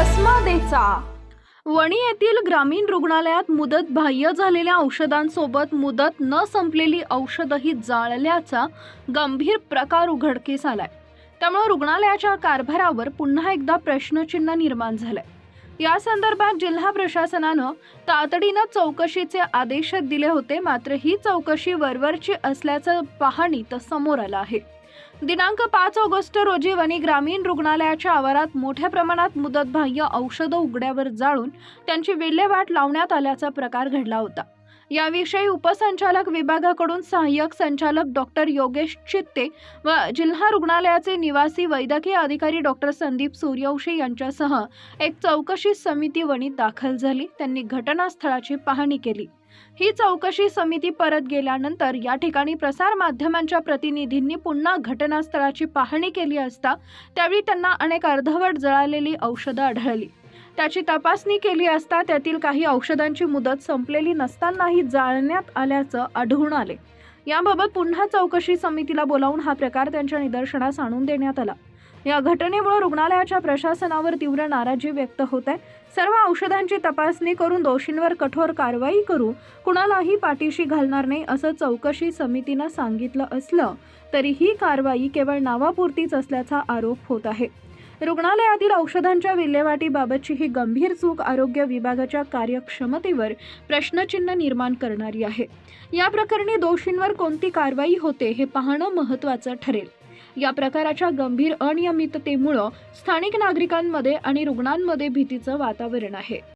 घ्यायचा वणी येथील ग्रामीण रुग्णालयात मुदत बाह्य झालेल्या औषधांसोबत मुदत न संपलेली औषधही जाळल्याचा गंभीर प्रकार उघडकीस आलाय. त्यामुळे रुग्णालयाच्या कारभारावर पुन्हा एकदा प्रश्नचिन्ह निर्माण झालंय. या संदर्भात जिल्हा प्रशासनानं तातडीनं चौकशीचे आदेश दिले होते मात्र ही चौकशी वरवरची असल्याचं पाहणी तर समोर आलं आहे. दिनांक पाच ऑगस्ट रोजी वणी ग्रामीण रुग्णालयाच्या आवारात मोठ्या प्रमाणात मुदतबाह्य औषधं उघड्यावर जाळून त्यांची विल्हेवाट लावण्यात आल्याचा प्रकार घडला होता. याविषयी उपसंचालक विभागाकडून सहाय्यक संचालक डॉक्टर योगेश चित्ते व जिल्हा रुग्णालयाचे निवासी वैद्यकीय अधिकारी डॉक्टर संदीप सूर्यवंशी यांच्यासह एक चौकशी समिती वणीत दाखल झाली. त्यांनी घटनास्थळाची पाहणी केली. ही चौकशी समिती परत गेल्यानंतर या ठिकाणी प्रसार माध्यमांच्या प्रतिनिधींनी पुन्हा घटनास्थळाची पाहणी केली असता त्यावेळी त्यांना अनेक अर्धवट जळालेली औषधं आढळली. त्याची तपासणी केली असता त्यातील काही औषधांची मुदत संपलेली नसतानाही जाळण्यात आल्याचं आढळून आले. याबाबत पुन्हा चौकशी समितीला बोलावून हा प्रकार त्यांच्या निदर्शनास आणून देण्यात आला. या घटनेमुळे रुग्णालयाच्या प्रशासनावर तीव्र नाराजी व्यक्त होत. आहे सर्व औषधांची तपासणी करून दोषींवर कठोर कारवाई करू कुणालाही पाठीशी घालणार नाही असं चौकशी समितीनं सांगितलं असलं तरी ही कारवाई केवळ नावापुरतीच असल्याचा आरोप होत आहे. रुग्णालयातील औषधांच्या विल्हेवाटीबाबतची ही गंभीर चूक आरोग्य विभागाच्या कार्यक्षमतेवर प्रश्नचिन्ह निर्माण करणारी आहे. या प्रकरणी दोषींवर कोणती कारवाई होते हे पाहणं महत्त्वाचं ठरेल. या प्रकाराच्या गंभीर अनियमिततेमुळं स्थानिक नागरिकांमध्ये आणि रुग्णांमध्ये भीतीचं वातावरण आहे.